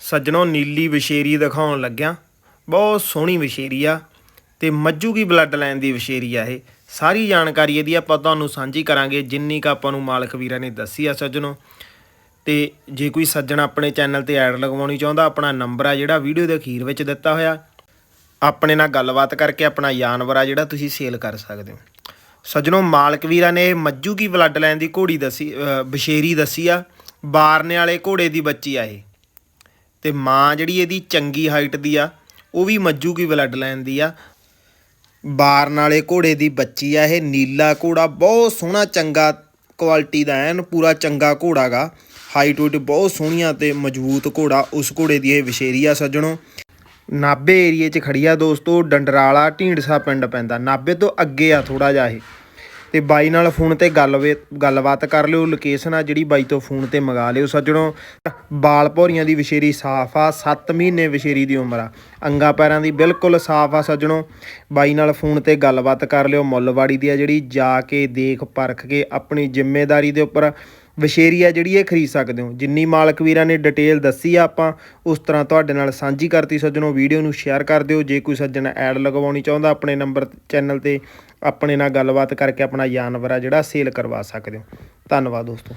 ਸੱਜਣੋ ਨੀਲੀ ਵਿਸ਼ੇਰੀ ਦਿਖਾਉਣ ਲੱਗਿਆ ਬਹੁਤ ਸੋਹਣੀ ਵਿਸ਼ੇਰੀ ਆ ਤੇ ਮੱਜੂ ਕੀ ਬਲੱਡ ਲਾਈਨ ਦੀ ਵਿਸ਼ੇਰੀ ਆ ਇਹ। ਸਾਰੀ ਜਾਣਕਾਰੀ ਇਹਦੀ ਆਪਾਂ ਤੁਹਾਨੂੰ ਸਾਂਝੀ ਕਰਾਂਗੇ ਜਿੰਨੀ ਕ ਆਪਾਂ ਨੂੰ ਮਾਲਕ ਵੀਰਾਂ ਨੇ ਦੱਸੀ ਆ ਸੱਜਣੋ। ਤੇ ਜੇ ਕੋਈ ਸੱਜਣ ਆਪਣੇ ਚੈਨਲ ਤੇ ਐਡ ਲਗਵਾਉਣੀ ਚਾਹੁੰਦਾ ਆਪਣਾ ਨੰਬਰ ਆ ਜਿਹੜਾ ਵੀਡੀਓ ਦੇ ਅਖੀਰ ਵਿੱਚ ਦਿੱਤਾ ਹੋਇਆ। ਆਪਣੇ ਨਾਲ ਗੱਲਬਾਤ ਕਰਕੇ ਆਪਣਾ ਜਾਨਵਰ ਆ ਜਿਹੜਾ ਤੁਸੀਂ ਸੇਲ ਕਰ ਸਕਦੇ ਹੋ। ਸੱਜਣੋ ਮਾਲਕ ਵੀਰਾਂ ਨੇ ਇਹ ਮੱਜੂ ਕੀ ਬਲੱਡ ਲਾਈਨ ਦੀ ਘੋੜੀ ਦੱਸੀ ਅ, ਬਸ਼ੇਰੀ ਦੱਸੀ ਆ। ਬਾਰਨੇ ਵਾਲੇ ਘੋੜੇ ਦੀ ਬੱਚੀ ਆ ਇਹ। ਤੇ ਮਾਂ ਜਿਹੜੀ ਇਹਦੀ ਚੰਗੀ ਹਾਈਟ ਦੀ ਆ, ਉਹ ਵੀ ਮੱਜੂ ਕੀ ਬਲੱਡ ਲਾਈਨ ਦੀ ਆ। ਬਾਰਨ ਵਾਲੇ ਘੋੜੇ ਦੀ ਬੱਚੀ ਆ, ਇਹ ਨੀਲਾ ਘੋੜਾ ਬਹੁਤ ਸੋਹਣਾ ਚੰਗਾ ਕੁਆਲਿਟੀ ਦਾ ਐਨ, ਪੂਰਾ ਚੰਗਾ ਘੋੜਾ ਗਾ। ਹਾਈਟ ਉਈਟ ਬਹੁਤ ਸੋਹਣੀਆਂ ਤੇ ਮਜ਼ਬੂਤ ਘੋੜਾ, ਉਸ ਘੋੜੇ ਦੀ ਇਹ ਵਿਸ਼ੇਰੀ ਆ ਸੱਜਣੋ। ਨਾਬੇ ਏਰੀਏ 'ਚ ਖੜੀ ਆ ਦੋਸਤੋ, ਡੰਡਰਾਲਾ ਢੀਂਡਸਾ ਪਿੰਡ ਪੈਂਦਾ। ਨਾਬੇ ਤੋਂ ਅੱਗੇ ਆ ਥੋੜਾ ਜਿਹਾ ਇਹ। ਤੇ ਬਾਈ ਨਾਲ ਫੋਨ ਤੇ ਗੱਲਵੇ ਗੱਲਬਾਤ ਕਰ ਲਿਓ। ਲੋਕੇਸ਼ਨ ਆ ਜਿਹੜੀ ਬਾਈ ਤੋਂ ਫੋਨ ਤੇ ਮੰਗਾ ਲਿਓ। ਸੱਜਣੋ, ਬਾਲ ਭੌਰੀਆਂ ਦੀ ਵਿਸ਼ੇਰੀ ਸਾਫ਼ ਆ। 7 ਮਹੀਨੇ ਵਿਸ਼ੇਰੀ ਦੀ ਉਮਰ ਆ। ਅੰਗਾ ਪੈਰਾਂ ਦੀ ਬਿਲਕੁਲ ਸਾਫ਼ ਆ ਸੱਜਣੋ। ਬਾਈ ਨਾਲ ਫੋਨ ਤੇ ਗੱਲਬਾਤ ਕਰ ਲਿਓ। ਮੁੱਲਵਾੜੀ ਦੀ ਆ ਜਿਹੜੀ ਜਾ ਕੇ, ਦੇਖ, ਪਰਖ ਕੇ ਆਪਣੀ ਜ਼ਿੰਮੇਵਾਰੀ ਦੇ ਉੱਪਰ ਵਿਸ਼ੇਰੀ ਆ ਜਿਹੜੀ ਇਹ ਖਰੀਦ ਸਕਦੇ ਹੋ। ਜਿੰਨੀ ਮਾਲਕ ਵੀਰਾਂ ਨੇ ਡਿਟੇਲ ਦੱਸੀ ਆ ਆਪਾਂ, ਉਸ ਤਰ੍ਹਾਂ ਤੁਹਾਡੇ ਨਾਲ ਸਾਂਝੀ ਕਰਤੀ ਸੱਜਣੋ। ਵੀਡੀਓ ਨੂੰ ਸ਼ੇਅਰ ਕਰ ਦਿਓ। ਜੇ ਕੋਈ ਸੱਜਣ ਐਡ ਲਗਵਾਉਣੀ ਚਾਹੁੰਦਾ, ਆਪਣੇ ਨੰਬਰ ਚੈਨਲ ਤੇ ਆਪਣੇ ਨਾਲ ਗੱਲਬਾਤ ਕਰਕੇ ਆਪਣਾ ਜਾਨਵਰ ਆ ਜਿਹੜਾ ਸੇਲ ਕਰਵਾ ਸਕਦੇ ਹੋ। ਧੰਨਵਾਦ ਦੋਸਤੋ।